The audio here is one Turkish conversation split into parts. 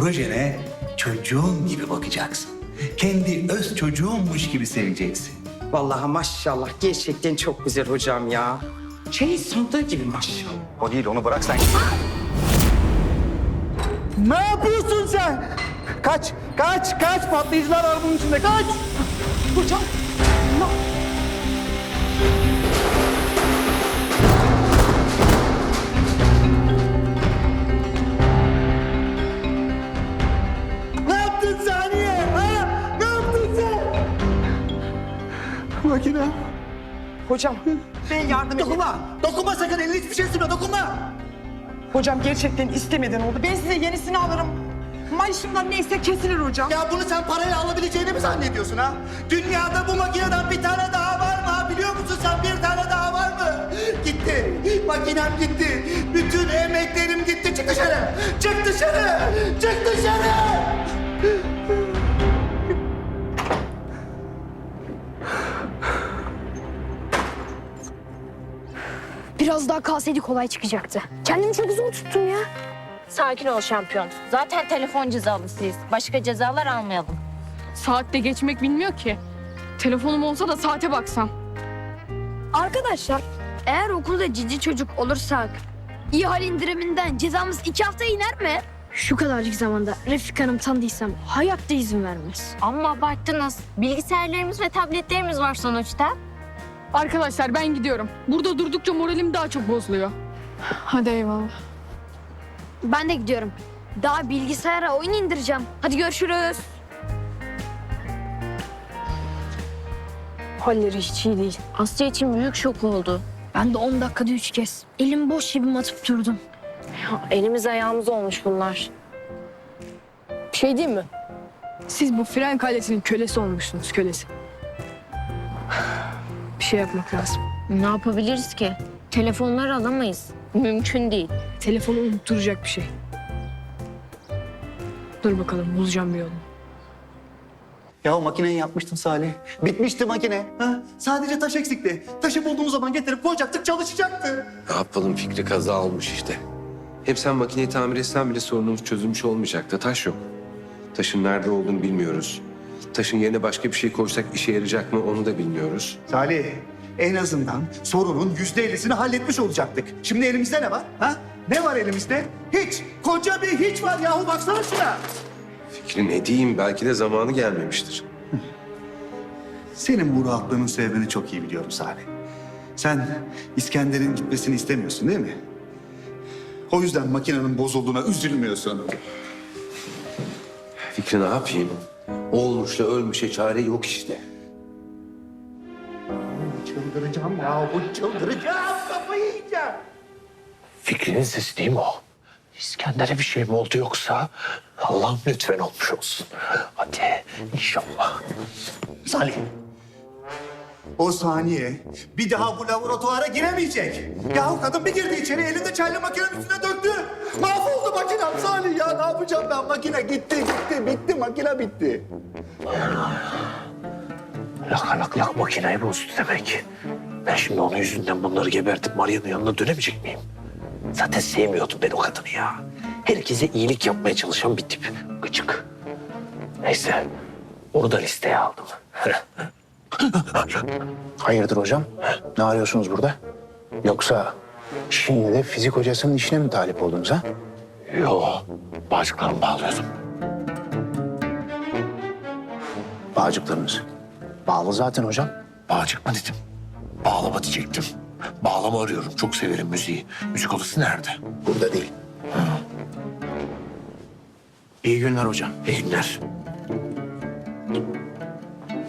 projene çocuğun gibi bakacaksın. Kendi öz çocuğunmuş gibi seveceksin. Vallahi maşallah gerçekten çok güzel hocam ya. Şey sandığı gibi maşallah. O değil onu bırak sen. Ne yapıyorsun sen? Kaç, kaç, kaç. Patlayıcılar var bunun içinde. Kaç. Hocam. Makine. Hocam ben yardım edeyim. Dokunma. Dokunma sakın. Elini hiçbir şey sürme. Dokunma. Hocam gerçekten istemeden oldu. Ben size yenisini alırım. Maaşımdan neyse kesilir hocam. Ya bunu sen parayla alabileceğini mi zannediyorsun ha? Dünyada bu makineden bir tane daha var mı ha? Biliyor musun sen bir tane daha var mı? Gitti. Makinem gitti. Bütün emeklerim gitti. Çık dışarı. Çık dışarı. Çık dışarı. Biraz daha kalsaydı kolay çıkacaktı. Kendimi çok uzun tuttum ya. Sakin ol şampiyon. Zaten telefon cezalısıyız. Başka cezalar almayalım. Saatte geçmek bilmiyor ki. Telefonum olsa da saate baksam. Arkadaşlar eğer okulda cici çocuk olursak ihale indiriminden cezamız iki hafta iner mi? Şu kadarcık zamanda Refik Hanım tanıdıysam hayatta izin vermez. Ama abarttınız. Bilgisayarlarımız ve tabletlerimiz var sonuçta. Arkadaşlar ben gidiyorum. Burada durdukça moralim daha çok bozuluyor. Hadi eyvallah. Ben de gidiyorum. Daha bilgisayara oyun indireceğim. Hadi görüşürüz. Halleri hiç iyi değil. Asya için büyük şok oldu. Ben de 10 dakikada üç kez elim boş gibi atıp durdum. Ya, elimiz ayağımız olmuş bunlar. Bir şey diyeyim mi? Siz bu fren kalesinin kölesi olmuşsunuz kölesi. Bir şey yapmak lazım. Ne yapabiliriz ki? Telefonları alamayız. Mümkün değil. Telefonu unutturacak bir şey. Dur bakalım bulacağım bir yolunu. Ya o makineyi yapmıştın Salih. Bitmişti makine. Ha? Sadece taş eksikti. Taşı bulduğumuz zaman getirip koyacaktık çalışacaktı. Ne yapalım Fikri kaza almış işte. Hem sen makineyi tamir etsen bile sorunumuz çözülmüş olmayacaktı. Taş yok. Taşın nerede olduğunu bilmiyoruz. Taşın yerine başka bir şey koysak işe yarayacak mı onu da bilmiyoruz. Salih en azından sorunun yüzde ellisini halletmiş olacaktık. Şimdi elimizde ne var? Ha? Ne var elimizde? Hiç. Koca bir hiç var yahu baksana şuna. Fikri ne diyeyim belki de zamanı gelmemiştir. Senin bu rahatlığının sebebini çok iyi biliyorum Salih. Sen İskender'in gitmesini istemiyorsun değil mi? O yüzden makinenin bozulduğuna üzülmüyorsun. Fikri ne yapayım? Olmuşla ölmüşe çare yok işte. Çıldıracağım ya bu çıldıracağım kafayı yiyeceğim. Fikrinin sesi değil mi o? İskender'e bir şey mi oldu yoksa? Allah'ım lütfen olmuş olsun. Hadi inşallah. Salih. O saniye bir daha bu laboratuvara giremeyecek. Yahu kadın bir girdi içeri elinde çayla makinenin üstüne döktü. Mahvoldu makinem Salih ya ne yapacağım ben makine gitti gitti bitti makine bitti. Laka lak lak makineyi bozdu demek. Ben şimdi onun yüzünden bunları gebertip Maria'nın yanına dönemeyecek miyim? Zaten sevmiyordum ben o kadını ya. Herkese iyilik yapmaya çalışan bir tip. Gıcık. Neyse. Onu da listeye aldım. Hayırdır hocam? Ne arıyorsunuz burada? Yoksa şimdi de fizik hocasının işine mi talip oldunuz ha? Yo. Bağcıklarımı bağlıyordum. Bağcıklarınız. Bağlı zaten hocam. Bağcık mı dedim? Bağlama diyecektim. Bağlama arıyorum. Çok severim müziği. Müzik odası nerede? Burada değil. İyi günler hocam. İyi günler.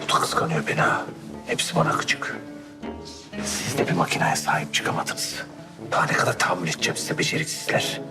Da kıskanıyor beni ha. Hepsi bana gıcık. Siz de bir makineye sahip çıkamadınız. Daha ne kadar tahammül edeceğim size beceriksizler.